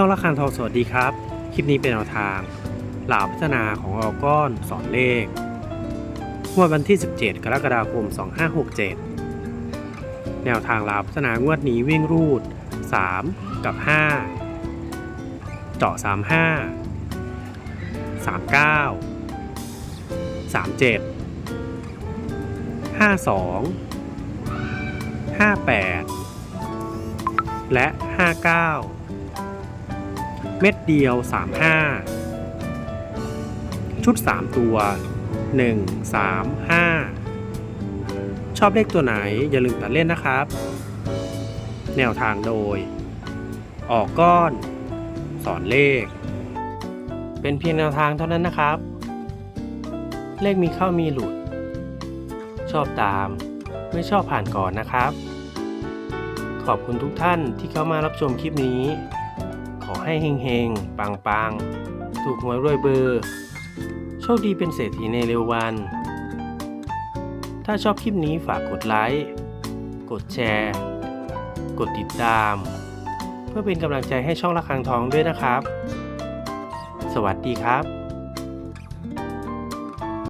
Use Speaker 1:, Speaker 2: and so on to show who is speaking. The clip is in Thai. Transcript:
Speaker 1: ช่องละคันทองสวัสดีครับ คลิปนี้เป็นแนวทางหลาพัฒนาของออก้อนสอนเลขงวดวันที่ 17 กรกฎาคม 2567 แนวทางหลาพัฒนางวดนี้วิ่งรูด 3 กับ 5 เจาะ 35 39 37 52 58 และ 59 เม็ดเดียว 35 ชุด 3 ตัว 1 3 5 ชอบเลขตัวไหนอย่าลืมตัดเล่นนะครับ แนวทางโดย ออกก้อน สอนเลข เป็นเพียงแนวทางเท่านั้นนะครับ เลขมีเข้ามีหลุด ชอบตาม ไม่ชอบผ่านก่อนนะครับ ขอบคุณทุกท่านที่เข้ามารับชมคลิปนี้ อให้เฮงๆ ปังๆ ถูกหวยรวยเบอร์ โชคดีเป็นเศรษฐีในเร็ววัน ถ้าชอบคลิปนี้ฝากกดไลค์ กดแชร์ กดติดตาม เพื่อเป็นกำลังใจให้ช่องระฆังทองด้วยนะครับ สวัสดีครับ